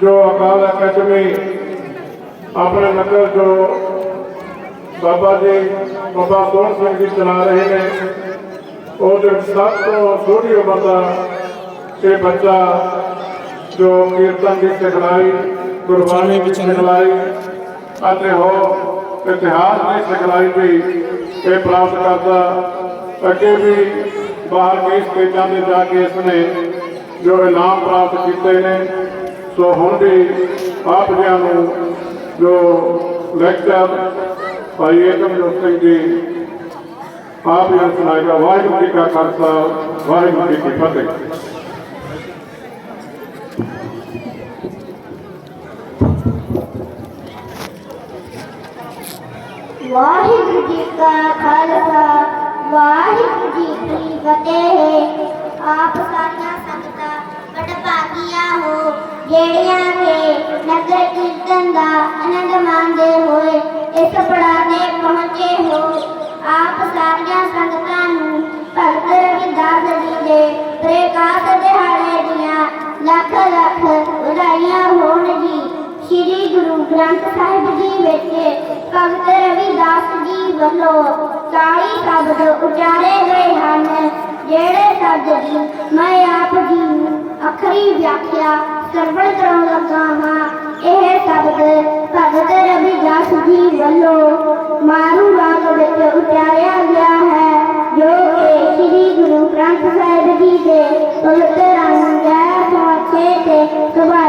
ਜੋ ਅਕਾਲ ਅਕੈਡਮੀ ਆਪਣੇ ਨਗਰ ਜੋ ਬਾਬਾ ਜੀ ਬਾਬਾ ਸੋਹਣ ਸਿੰਘ ਜੀ ਚਲਾ ਰਹੇ ਨੇ ਉਹਦੇ ਸਭ ਤੋਂ ਛੋਟੀ ਉਮਰ ਦਾ ਇਹ ਬੱਚਾ ਜੋ ਕੀਰਤਨ ਦੀ ਸਿਖਲਾਈ ਗੁਰਬਾਣੀ ਦੀ ਸਿਖਲਾਈ ਅਤੇ ਹੋ ਇਤਿਹਾਸ ਦੀ ਸਿਖਲਾਈ ਵੀ ਇਹ ਪ੍ਰਾਪਤ ਕਰਦਾ। ਅੱਗੇ ਵੀ ਬਾਹਰ ਦੇ ਸਟੇਜਾਂ ਤੇ ਜਾ ਕੇ ਇਸਨੇ ਜੋ ਇਨਾਮ ਪ੍ਰਾਪਤ ਕੀਤੇ ਨੇ। ਸੋ ਹੁਣ ਵੀ ਆਪ ਜੀਆਂ ਨੂੰ ਜੋ ਲੈਕਚਰ ਭਾਈ ਏਕਮਜੋਤ ਸਿੰਘ ਜੀ, ਆਪ ਜੀ ਸੁਣਾਏਗਾ ਵਾਹਿਗੁਰੂ ਜੀ ਕਾ ਖਾਲਸਾ, ਵਾਹਿਗੁਰੂ ਜੀ ਕੀ ਫਤਿਹ। ਵਾਹਿਗੁਰੂ ਜੀ ਕਾ ਖਾਲਸਾ, ਵਾਹਿਗੁਰੂ ਜੀ ਕੀ ਫਤਿਹ। ਆਪ ਸਾਰੀਆਂ ਜਿਹੜੀਆਂ ਕਿ ਨਗਰ ਕੀਰਤਨ ਦਾ ਆਨੰਦ ਮਾਣਦੇ ਹੋਏ ਇਸ ਪੜਾਅ ਤੇ ਪਹੁੰਚੇ ਹੋ, ਆਪ ਸਾਰੀਆਂ ਸੰਗਤਾਂ ਨੂੰ ਭਗਤ ਰਵਿਦਾਸ ਜੀ ਦੇ ਪ੍ਰਕਾਸ਼ ਦਿਹਾੜੇ ਦੀਆਂ ਲੱਖ ਲੱਖ ਵਧਾਈਆਂ ਹੋਣ ਜੀ ਸ੍ਰੀ ਗੁਰੂ ਗ੍ਰੰਥ ਸਾਹਿਬ ਜੀ ਵਿੱਚ ਭਗਤ ਰਵਿਦਾਸ ਜੀ ਵੱਲੋਂ 40 ਸ਼ਬਦ ਉਚਾਰੇ ਗਏ ਹਨ, ਜਿਹੜੇ ਸ਼ਬਦ ਦੀ ਮੈਂ ਆਪ ਜੀ ਨੂੰ ਅਖਰੀ ਵਿਆਖਿਆ ਸਰਵਣ ਕਰਾਉਣ ਲੱਗਾ ਹਾਂ। ਇਹ ਸ਼ਬਦ ਭਗਤ ਰਵਿਦਾਸ ਜੀ ਵੱਲੋਂ ਮਾਰੂ ਰਾਗ ਵਿੱਚ ਉਚਾਰਿਆ ਗਿਆ ਹੈ। ਜੋ ਕਿ ਸ੍ਰੀ ਗੁਰੂ ਗ੍ਰੰਥ ਸਾਹਿਬ ਜੀ ਦੇ ਪਵਿੱਤਰ ਅੰਗ 1106 ਤੇ ਸੁਭਾਇਮਾਨ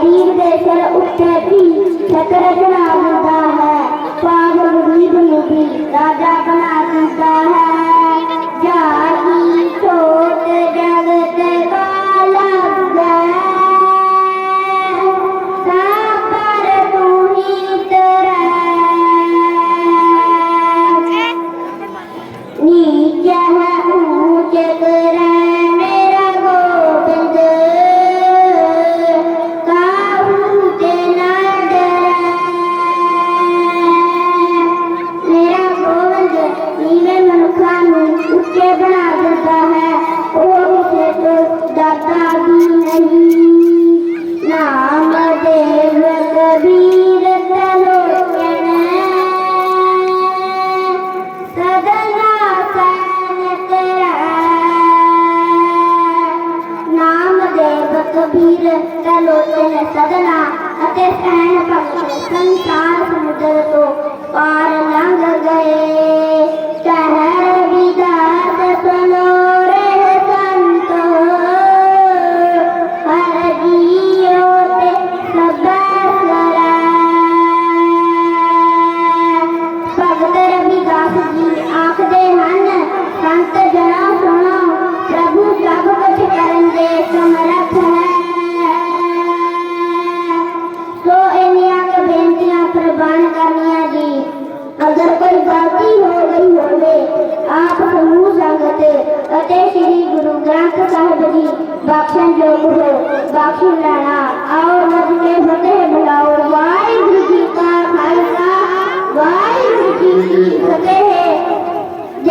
ਗਰੀਬ ਦੇ ਸਿਰ ਉੱਤੇ ਵੀ ਛਤਰ ਬਣਾ ਦਿੰਦਾ ਹੈ। ਪਾਗਲ ਗਰੀਬ ਨੂੰ ਵੀ ਰਾਜਾ ਬਣਾ ਦਿੰਦਾ ਹੈ ਤਲੋਚਨ ਸਦਨਾ ਅਤੇ ਸੈਨ ਭਗਤ ਸੰਸਾਰ ਸਮੁੰਦਰ ਤੋਂ